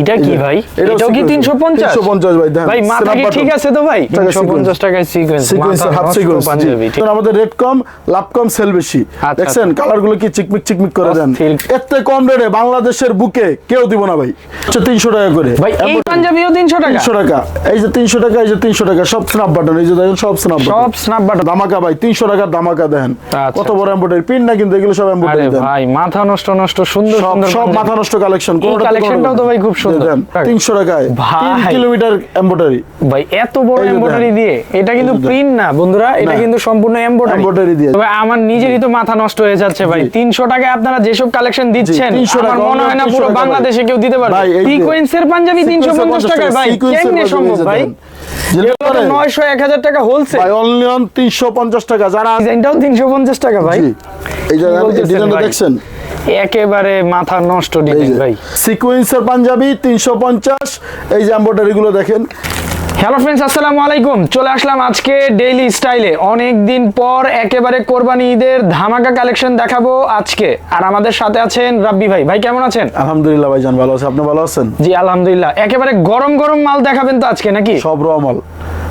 এটা কি ভাই? এটাও কি sequence। 350 350 ভাই, ভাই মাথা কি ঠিক আছে তো ভাই? টাকা 350 টাকায় সিকোয়েন্স সিকোয়েন্স হাফ সিকোয়েন্স আমাদের রেট কম লাভ কম সেল বেশি। আচ্ছা, দেখছেন? কালারগুলো কি চিকমিক চিকমিক করে দেন। এতে কম রেটে বাংলাদেশের বুকে কেউ দিব না ভাই। আচ্ছা তিনশো টাকা করে। ভাই এই পাঞ্জাবিও 300 টাকা? তিনশো টাকা। এই যে তিনশো টাকা এই যে তিনশো টাকা সব স্ন্যাপ বাটন এই যে দেখেন সব স্ন্যাপ সব স্ন্যাপ বাটন ধামাকা ভাই তিনশো টাকার ধামাকা দেন। আচ্ছা, কত বড় এম্বোটারি পিন না কিন্তু এগুলো সব এম্বোটারি দেন। ভাই মাথা নষ্ট নষ্ট সুন্দর সব সুন্দর সব মাথা নষ্ট কালেকশন এই কালেকশনটাও তো ভাই খুব সুন্দর। তিনশো টাকায় ভাই। কিলোমিটার এম্বোটারি ভাই এত বড় এমব্রয়ডারি দিয়ে এটা কিন্তু এই যে দেখেন। প্রিন্ট না বন্ধুরা এটা কিন্তু সম্পূর্ণ এমব্রয়ডারি Embroidery দিয়ে। তবে আমার নিজেরই তো মাথা নষ্ট হয়ে যাচ্ছে ভাই। 300 টাকায় আপনারা যেসব কালেকশন দিচ্ছেন আমার মনে হয় না পুরো। বাংলাদেশে কেউ দিতে পারবে। সিকোয়েন্সের পাঞ্জাবি 350 টাকায় ভাই কেমনে সম্ভব ভাই? করে, 900 1000 টাকা হোলসেল ভাই অনলি অন তিনশো পঞ্চাশ টাকা যারা ডিজাইনটাও 350 টাকা ভাই। এই যে ডিজাইনটা দেখছেন? একেবারে মাথা নষ্ট ডিজাইন ভাই। সিকোয়েন্সের পাঞ্জাবি তিনশো পঞ্চাশ এই যে এম্বোটারি গুলো দেখেন। হ্যালো ফ্রেন্ডস আসসালামু আলাইকুম। চলে আসলাম আজকে ডেইলি স্টাইলে অনেক দিন পর একেবারে কোরবানি ঈদের ধামাকা কালেকশন দেখাবো আজকে। আর আমাদের সাথে আছেন রাব্বি ভাই। ভাই কেমন আছেন? আলহামদুলিল্লাহ ভাইজান ভালো আছে। আপনি ভালো আছেন? জি আলহামদুলিল্লাহ। একেবারে গরম গরম মাল দেখাবেন তো আজকে নাকি? সব রমাল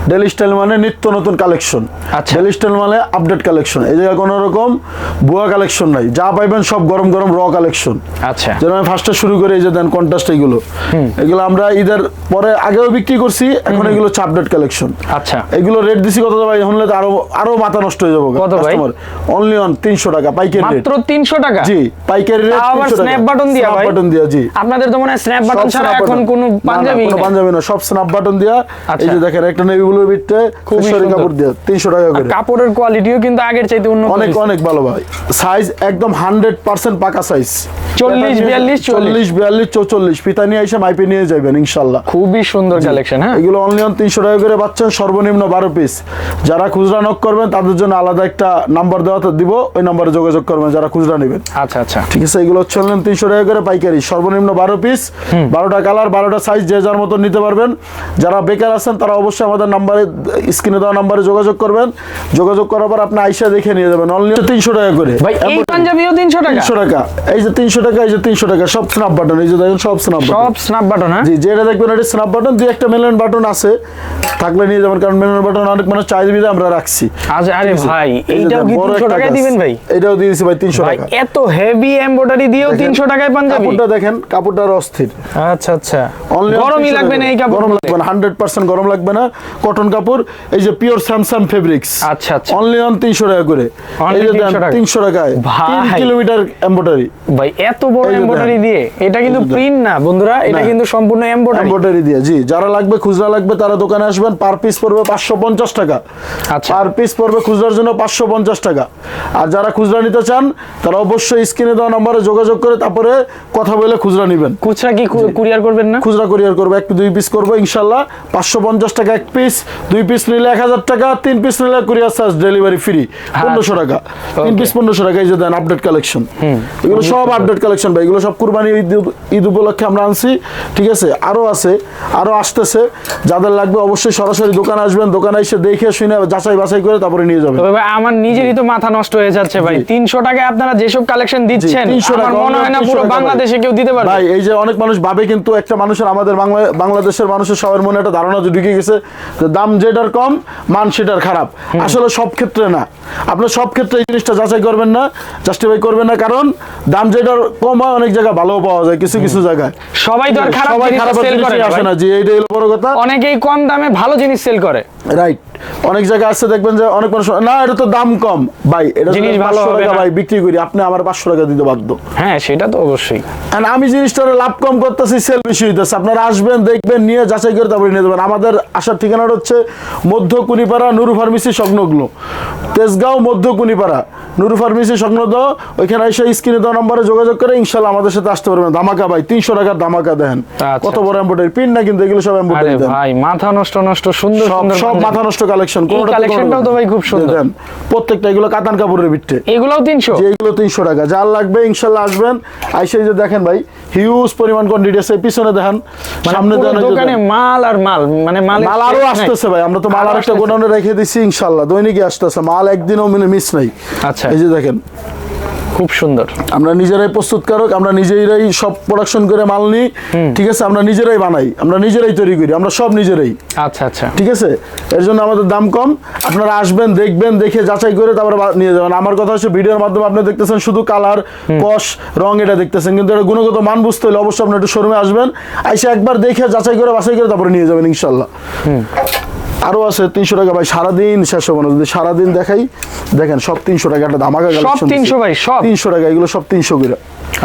ডেলি স্টাইল মানে নিত্য নতুন কালেকশন আচ্ছা। ডেলি স্টাইল মানে আপডেট কালেকশন এই জায়গায় কোনো রকম ভুয়া কালেকশন নাই। যা পাইবেন সব গরম গরম র কালেকশন আচ্ছা। যেন আমি ফার্স্টে শুরু করে এই যে দেন কন্টাস্ট এগুলো। এগুলো আমরা ঈদের পরে আগেও বিক্রি করছি এখন এগুলো হচ্ছে আপডেট কালেকশন আচ্ছা। এগুলো রেট দিছি কত ভাই? হলে তো আরও আরও মাথা নষ্ট হয়ে যাব কত ভাই? অনলি অন তিনশো টাকা পাইকারি রেট মাত্র 300 টাকা? জি পাইকারি রেট আবার স্ন্যাপ বাটন দিয়া ভাই? বাটন দিয়া জি। আপনাদের তো মনে হয় স্ন্যাপ বাটন ছাড়া এখন কোনো পাঞ্জাবি কোনো পাঞ্জাবি না সব স্ন্যাপ বাটন দিয়া। এই আচ্ছা। যে দেখেন একটা নেভি ভিতরে কাপড় দিয়া তিনশো টাকা করে। কাপড়ের কোয়ালিটিও কিন্তু আগের চাইতে উন্নত অনেক অনেক ভালো ভাই। সাইজ একদম হান্ড্রেড পার্সেন্ট পাকা সাইজ 40, 42, 40 চল্লিশ। বিয়াল্লিশ চৌচল্লিশ। পিতা নিয়ে এসে মাইপে নিয়ে যাবেন খুবই সুন্দর কালেকশন হ্যাঁ? এগুলো অনলি অন টাকা করে পাচ্ছেন সর্বনিম্ন বারো পিস যারা খুচরা নক করবেন তাদের জন্য আলাদা একটা নাম্বার দেওয়া তো দিব ওই নাম্বারে যোগাযোগ করবেন যারা খুচরা নেবেন। আচ্ছা আচ্ছা। ঠিক আছে এগুলো হচ্ছে অনলাইন তিনশো টাকা করে পাইকারি। সর্বনিম্ন বারো পিস বারোটা কালার বারোটা সাইজ যে যার মতো নিতে পারবেন। যারা বেকার আছেন তারা অবশ্যই আমাদের নাম্বারে স্ক্রিনে দেওয়া নাম্বারে যোগাযোগ করবেন। যোগাযোগ করার পর আপনি আইসা দেখে নিয়ে যাবেন। অনলি তিনশো টাকা করে। ভাই এই পাঞ্জাবিও 300 টাকা? তিনশো টাকা। এই যে তিনশো টাকা এই যে তিনশো টাকা সব স্ন্যাপ বাটন এই যে দেখেন সব স্ন্যাপ বাটন সব স্ন্যাপ বাটন জি যেটা দেখবেন এটা স্ন্যাপ বাটন দুই একটা মেলেন বাটন আছে। থাকলে নিয়ে যাবেন কারণ মেলেন বাটন অনেক মানুষ চাই দিবি আমরা রাখছি। আচ্ছা আরে ভাই এইটাও কি বড় 300 একটা টাকায় দিবেন ভাই? এটাও দিয়ে দিছি ভাই তিনশো ভাই টাকা। এত হেভি এমব্রয়ডারি দিয়েও 300 টাকায় পাঞ্জাবি? কাপড়টা দেখেন কাপড়টা অস্থির। আচ্ছা আচ্ছা। গরমই লাগবে না এই কাপড় গরম লাগবে না হান্ড্রেড পার্সেন্ট গরম লাগবে না। কটন কাপড় এই যে পিওর স্যামসাং ফেব্রিক্স আচ্ছা, আচ্ছা। অনলি অন তিনশো টাকা করে। এই যে 300 তিনশো টাকায়। ভাই। তিন কিলোমিটার এম্বোটারি ভাই এত বড় এমব্রয়ডারি দিয়ে। এটা কিন্তু। প্রিন্ট না বন্ধুরা। এটা কিন্তু সম্পূর্ণ এমব্রয়ডারি এম্বোটারি দিয়ে জি। যারা লাগবে খুচরা লাগবে তারা দোকানে আসবেন। পার পিস পড়বে পাঁচশো পঞ্চাশ টাকা। আচ্ছা। পার পিস পড়বে খুচরার জন্য পাঁচশো পঞ্চাশ টাকা। আর যারা খুচরা নিতে চান তারা অবশ্যই স্ক্রিনে দেওয়া নম্বরে যোগাযোগ করে তারপরে কথা বলে খুচরা নেবেন। খুচরা কি কুরিয়ার করবেন না? খুচরা কুরিয়ার করব এক দুই পিস করব ইনশাল্লাহ। পাঁচশো পঞ্চাশ টাকা এক পিস দুই পিস নিলে এক হাজার টাকা তিন পিস নিলে কুরিয়ার চার্জ ডেলিভারি ফ্রি পনেরোশো টাকা। তিন পিস পনেরোশো টাকা এই যে দেন আপডেট কালেকশন এগুলো সব আপডেট কালেকশন ভাই এগুলো সব কুরবানি ঈদ উপলক্ষে আমরা আনছি ঠিক আছে? আরও আছে আরও আসতেছে। যাদের লাগবে অবশ্যই সরাসরি দোকানে আসবেন দোকানে এসে দেখে শুনে যাচাই বাছাই করে তারপরে নিয়ে যাবেন। ভাই আমার নিজেরই তো মাথা নষ্ট হয়ে যাচ্ছে ভাই। তিনশো টাকায় আপনারা যেসব কালেকশন দিচ্ছেন 300 আমার টাকা, মনে হয় না পুরো বাংলাদেশে কেউ দিতে পারবে। ভাই এই যে অনেক মানুষ ভাবে কিন্তু একটা মানুষের আমাদের বাংলা বাংলাদেশের মানুষের সবার মনে একটা ধারণা ঢুকে গেছে যে দাম যেটার কম মান সেটার খারাপ। আসলে সব ক্ষেত্রে না। আপনার সব ক্ষেত্রে এই জিনিসটা যাচাই করবেন না জাস্টিফাই করবেন না কারণ দাম যেটার কম হয় অনেক জায়গায় ভালো পাওয়া যায় কিছু কিছু জায়গায়। সবাই তো আর খারাপ সবাই খারাপ সেল করে আসে না যে এইটাই হলো বড় কথা। অনেকেই কম দামে ভালো জিনিস সেল করে। রাইট অনেক জায়গায় আসছে দেখবেন যে অনেক মানুষ না এটা তো দাম কম। ভাই এটা জিনিস ভালো হবে না। ভাই বিক্রি করি আপনি আমার পাঁচশো টাকা দিতে বাধ্য। হ্যাঁ সেটা তো অবশ্যই। And আমি জিনিসটার লাভ কম করতেছি সেল বেশি হইতেছে। আপনারা আসবেন দেখবেন নিয়ে যাচাই করে তারপরে নিয়ে যাবেন। আমাদের আসার ঠিকানাটা হচ্ছে মধ্য কুনিপাড়া নুরু ফার্মেসি সংলগ্ন তেজগাঁও মধ্য কুনিপাড়া নুরু ফার্মেসি সংলগ্ন ওইখানে এসে স্ক্রিনে দেওয়া নম্বরে যোগাযোগ করে ইনশাল্লাহ আমাদের সাথে আসতে পারবেন। ধামাকা ভাই তিনশো টাকার ধামাকা দেন। আচ্ছা, কত বড় এম্বোটারি পিন না কিন্তু এগুলো সব আরে ভাই মাথা নষ্ট নষ্ট সুন্দর সুন্দর। মাথা নষ্ট কালেকশন collectionটাও তো ভাই খুব সুন্দর। প্রত্যেকটা এগুলো কাতান কাপড়ের ভিত্তে এগুলাও তিনশো? এগুলো তিনশো টাকা। যার লাগবে আসবেন। আইসে যে দেখেন ভাই হিউজ পরিমাণ কোয়ান্টিটি আছে। পিছনে দেখেন সামনে এই যে দোকানে মাল আর মাল মানে মাল মাল আরও আসতেছে ভাই। আমরা তো মাল আরেকটা গোডাউনে রেখে দিছি ইনশাল্লাহ। দৈনিকই আসতেছে। মাল একদিনও মানে মিস নাই। আচ্ছা। এই যে দেখেন খুব সুন্দর। আমরা নিজেরাই প্রস্তুত প্রস্তুতকারক আমরা নিজেরাই সব প্রোডাকশন করে মাল নিই ঠিক আছে? আমরা নিজেরাই বানাই আমরা নিজেরাই তৈরি করি আমরা সব নিজেরাই। আচ্ছা আচ্ছা। ঠিক আছে? এর জন্য আমাদের দাম কম। আপনারা আসবেন দেখবেন দেখে যাচাই করে তারপরে নিয়ে যাবেন। আমার কথা হচ্ছে ভিডিওর মাধ্যমে আপনি দেখতেছেন শুধু কালার কস রং এটা দেখতেছেন কিন্তু এটা গুণগত মান বুঝতে হলে অবশ্যই আপনি একটু শোরুমে আসবেন। এসে একবার দেখে যাচাই করে বাছাই করে তারপরে নিয়ে যাবেন ইনশাল্লাহ। আরও আছে তিনশো টাকা ভাই সারাদিন শেষ হবে না যদি সারাদিন দেখাই দেখেন সব তিনশো টাকা একটা ধামাকা গেল তিনশো ভাই, সব? তিনশো টাকা এগুলো সব তিনশো করে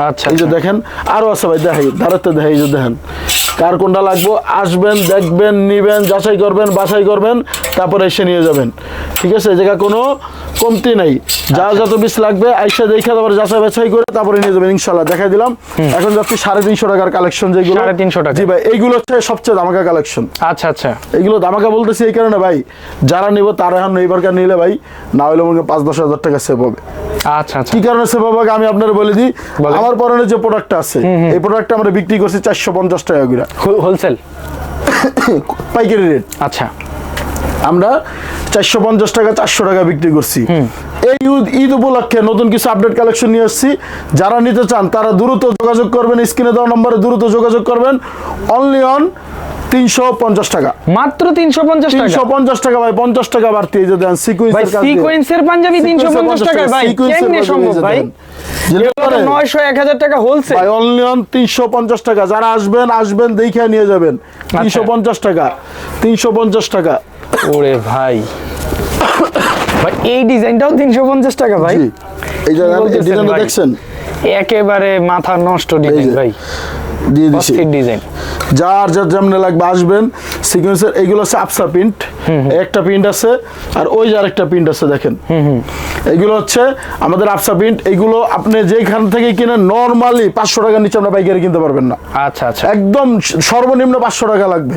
আচ্ছা এই যে আচ্ছা। দেখেন আরও আছে ভাই দেখাই দাঁড়াতে দেখাই যে দেখেন কার কোনটা লাগবো? আসবেন দেখবেন নিবেন যাচাই করবেন বাছাই করবেন তারপরে এসে নিয়ে যাবেন। ঠিক আছে? জায়গা কোনো কমতি নাই। যা যত বিষ লাগবে আইসা দেখে তারপরে যাচাই বাছাই করে তারপরে নিয়ে যাবেন ইনশাল্লাহ দেখাই দিলাম। এখন যাচ্ছি সাড়ে তিনশো টাকার কালেকশন যেগুলো। 350 টাকা। জি ভাই এইগুলো হচ্ছে সবচেয়ে দামাকা কালেকশন আচ্ছা আচ্ছা। এইগুলো দামাকা বলতেছি এই কারণে ভাই যারা নিব তারা এখন এইবারকার নিলে ভাই না হলে মনে পাঁচ দশ হাজার টাকা সেভ হবে। আচ্ছা আচ্ছা। কি কারণে সেভ হবে? আমি আপনার বলে দিই আমার পরনে যে প্রোডাক্টটা আছে এই প্রোডাক্টটা আমরা বিক্রি করছি চারশো পঞ্চাশ টাকা করে। হোলসেল? পাইকারি রেট। আচ্ছা। আমরা চারশো পঞ্চাশ টাকা চারশো টাকা বিক্রি করছি। এই ঈদ- উপলক্ষে নতুন কিছু আপডেট কালেকশন নিয়ে আসছি। যারা নিতে চান তারা দ্রুত যোগাযোগ করবেন স্ক্রিনে দেওয়া নম্বরে দ্রুত যোগাযোগ করবেন। অনলি অন তিনশো পঞ্চাশ টাকা। মাত্র তিনশো পঞ্চাশ টাকা? তিনশো পঞ্চাশ টাকা ভাই পঞ্চাশ টাকা বাড়তি এই যে দেন ভাই সিকুয়েন্সের কাজ পাঞ্জাবি তিনশো পঞ্চাশ টাকা ভাই সিকোয়েন্সের সম্ভব ভাই। নয়শো এক হাজার টাকা হোলসেল ভাই তিনশো পঞ্চাশ টাকা। যারা আসবেন আসবেন দেখে নিয়ে যাবেন। আচ্ছা। তিনশো পঞ্চাশ টাকা। তিনশো পঞ্চাশ টাকা। ওরে ভাই। ভাই এই ডিজাইনটাও তিনশো পঞ্চাশ টাকা ভাই। এই ডিজাইনটা দেখছেন? একেবারে মাথা নষ্ট ডিজাইন ভাই। দিয়ে দিছি। ডিজাইন যার যার যেমন লাগবে আসবেন সিকোয়েন্সের এইগুলো হচ্ছে আপসা প্রিন্ট একটা প্রিন্ট আছে আর ওই যে আরেকটা প্রিন্ট আছে দেখেন। এইগুলো হচ্ছে আমাদের আপসা প্রিন্ট এইগুলো আপনি যেখান থেকে কিনেন নর্মালি পাঁচশো টাকার নিচে আমরা পাইকারি কিনতে পারবেন না। আচ্ছা আচ্ছা। একদম সর্বনিম্ন পাঁচশো টাকা লাগবে।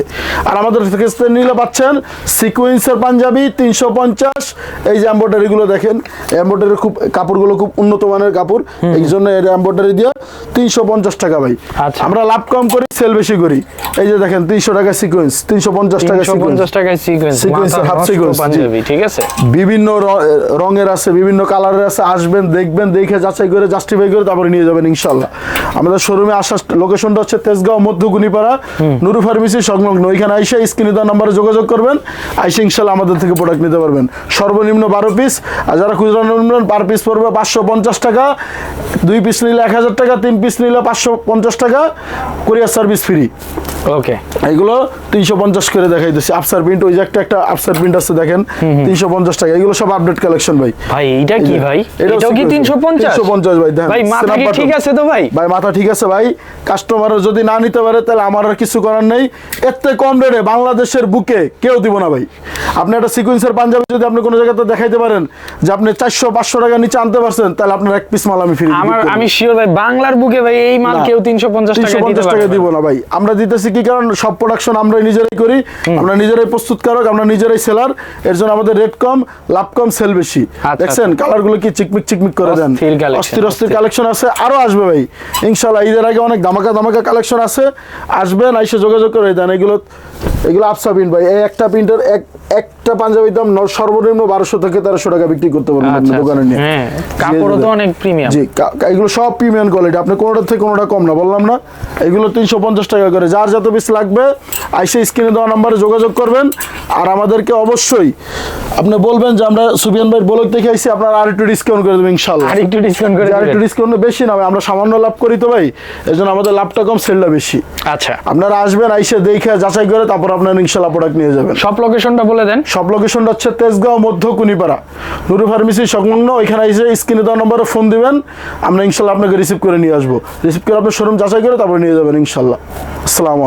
আর আমাদের থেকে নিলে পাচ্ছেন সিকুয়েন্সের পাঞ্জাবি তিনশো পঞ্চাশ। এই যে এম্ব্রয়ডারি গুলো দেখেন এম্ব্রয়ডারি খুব কাপড়গুলো খুব উন্নত মানের কাপড়। এই জন্য এর এম্ব্রয়ডারি দিয়ে তিনশো পঞ্চাশ টাকা ভাই। আচ্ছা। আমরা লাভ কম করি সেল বেশি করি। এই যে দেখেন তিনশো টাকা সিকুয়েন্স তিনশো পঞ্চাশ টাকা সিকুয়েন্স পঞ্চাশ টাকায় সিকোয়েন্স half পাঞ্জাবি ঠিক আছে? বিভিন্ন রঙের আছে বিভিন্ন কালারের আছে আসবেন দেখবেন দেখে যাচাই করে জাস্টিফাই করে তারপরে নিয়ে যাবেন ইনশাল্লাহ আমাদের শোরুমে আসার লোকেশনটা হচ্ছে তেজগাঁও মধ্যগুনিপাড়া নুরু ফার্মেসি সংলগ্ন। ওইখানে আইসা স্ক্রিনে দেওয়া নাম্বারে যোগাযোগ করবেন আইসা ইনশাল্লাহ আমাদের থেকে প্রোডাক্ট নিতে পারবেন। সর্বনিম্ন বারো পিস আর যারা খুচরা নেবেন পার পিস পড়বে পাঁচশো পঞ্চাশ টাকা। দুই পিস নিলে এক হাজার টাকা তিন পিস নিলে পাঁচশো পঞ্চাশ টাকা। কুরিয়ার সার্ভিস ফ্রি ওকে এগুলো তিনশো পঞ্চাশ করে দেখাই দিচ্ছি। আফসার প্রিন্ট ওই যে একটা একটা আফসার প্রিন্ট আছে দেখেন। তিনশো পঞ্চাশ টাকা। এগুলো সব আপডেট কালেকশন ভাই। ভাই এইটা কি ভাই? এটাও কি। তিনশো পঞ্চাশ? 350 ভাই, ভাই মাথা। ঠিক আছে তো ভাই? ভাই মাথা ঠিক আছে ভাই। কাস্টমার যদি না নিতে পারে তাহলে আমার আর কিছু করার নেই। থেকে কম রেটে বাংলাদেশের বুকে কেউ দিব না ভাই। আপনি একটা সিকুয়েন্সের পাঞ্জাবি যদি আপনি কোনো জায়গাতে দেখাইতে পারেন যে আপনি চারশো পাঁচশো টাকা নিচে আনতে পারছেন তাহলে আপনার এক পিস মাল আমি ফ্রি আমার আমি শিওর ভাই বাংলার বুকে ভাই এই মাল কেউ তিনশো পঞ্চাশ টাকা পঞ্চাশ। দিব না ভাই। আমরা দিতেছি কি কারণ সব প্রোডাকশন আমরা নিজেরাই করি। আমরা নিজেরাই প্রস্তুত প্রস্তুতকারক আমরা নিজেরাই সেলার এর জন্য আমাদের রেট কম লাভ কম সেল বেশি। আচ্ছা, দেখছেন? কালারগুলো কি চিকমিক চিকমিক করে দেন? অস্থির অস্থির। কালেকশন আছে আরও আসবে ভাই। ইনশাল্লাহ ঈদের আগে অনেক দামাকা ধামাকা কালেকশন আছে। আসবেন আইসে যোগাযোগ করে দেন। এগুলো এগুলো আপসা প্রিন্ট ভাই। এই একটা প্রিন্টের এক এক একটা পাঞ্জাবির দাম সর্বনিম্ন বারোশো থেকে তেরোশো টাকা বিক্রি করতে পারবেন আচ্ছা, দোকানে নিয়ে। হ্যাঁ তো অনেক প্রিমিয়াম জি এগুলো সব প্রিমিয়াম কোয়ালিটি আপনি কোনোটা থেকে কোনোটা কম না বললাম না? এগুলো তিনশো পঞ্চাশ টাকা করে। যার যত পিস লাগবে আইসে স্ক্রিনে দেওয়া নাম্বারে যোগাযোগ করবেন। আর আমাদেরকে অবশ্যই আপনি বলবেন যে আমরা সুবিয়ান ভাই বলক দেখে আপনার আর একটু ডিসকাউন্ট করে দেবেন আর একটু ডিসকাউন্ট করে আর একটু ডিসকাউন্ট বেশি না আমরা সামান্য লাভ করি তো ভাই। এই জন্য আমাদের লাভটা কম সেলটা বেশি। আচ্ছা। আপনারা আসবেন আইসে দেখে যাচাই করে তারপর আপনার ইনশাল্লাহ প্রোডাক্ট নিয়ে যাবেন। সব লোকেশনটা বলে দেন। সব লোকেশনটা হচ্ছে তেজগাঁও, মধ্য কুনিপাড়া। নুরু ফার্মেসি সংলগ্ন, ওইখানে এসে স্ক্রিনে দেওয়া নম্বরে ফোন দিবেন। আমরা ইনশাল্লাহ আপনাকে রিসিভ করে নিয়ে আসব। রিসিভ করে আপনার শোরুম যাচাই করে তারপরে নিয়ে যাবেন ইনশাল্লাহ। আসসালামু